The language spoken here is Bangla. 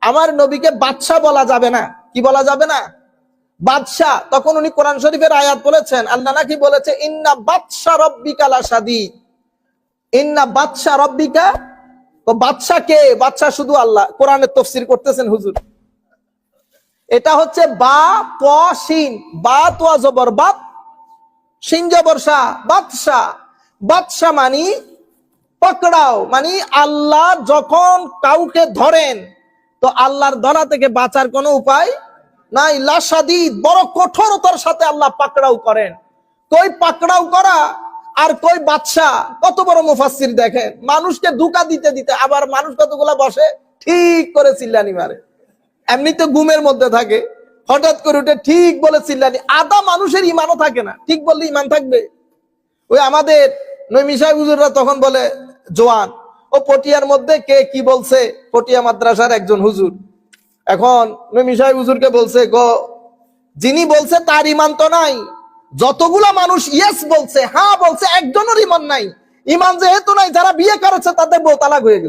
আমার নবীকে বাদশাহ বলা যাবে না। কি বলা যাবে না? বাদশাহ। তখন উনি কোরআন শরীফের আয়াত বলেছেন, আল্লাহ নাকি বলেছে, ইন্না বাদশা রব্বিকা লাসাদি ইন্না বাদশাহ রব্বিকা, তো বাদশাহ কে? বাদশাহ শুধু আল্লাহ। কোরআনের তফসির করতেছেন হুজুর। এটা হচ্ছে বা প শিন। বা তোয়া জবর। বাপ শিন, জবর শাহ বাদশাহ। বাদশাহ মানি পকড়াও। মানে আল্লাহ যখন কাউকে ধরেন তো আল্লাহর ধরা থেকে বাঁচার কোনো উপায় নাই। লাসাদিদ বড় কঠোরতার সাথে আল্লাহ পাকড়াও করেন। কই পাকড়াও করা আর কই বাদশা কত বড় মুফাসসির দেখেন। মানুষকে দুকা দিতে দিতে আবার মানুষ কতগুলা বসে? ঠিক করে চিল্লানি মারে। এমনিতে ঘুমের মধ্যে থাকে। হঠাৎ করে উঠে ঠিক বলে চিল্লানি। আদা মানুষের ইমানও থাকে না। ঠিক বললে ইমান থাকবে? ওই আমাদের নৈমিশাই হুজুররা তখন বলে, জোয়ান ও পটিয়ার মধ্যে কে কি বলছে? পটিয়া মাদ্রাসার একজন হুজুর। এখন মিশাই হুজুরকে বলছে, গ, যিনি বলছে তার ইমান তো নাই। যতগুলা মানুষ ইয়েস বলছে হ্যাঁ বলছে, একজনের ইমান নাই। ইমান যেহেতু নাই, যারা বিয়ে করেছে তাদের বউ তালাক হয়ে গেছে।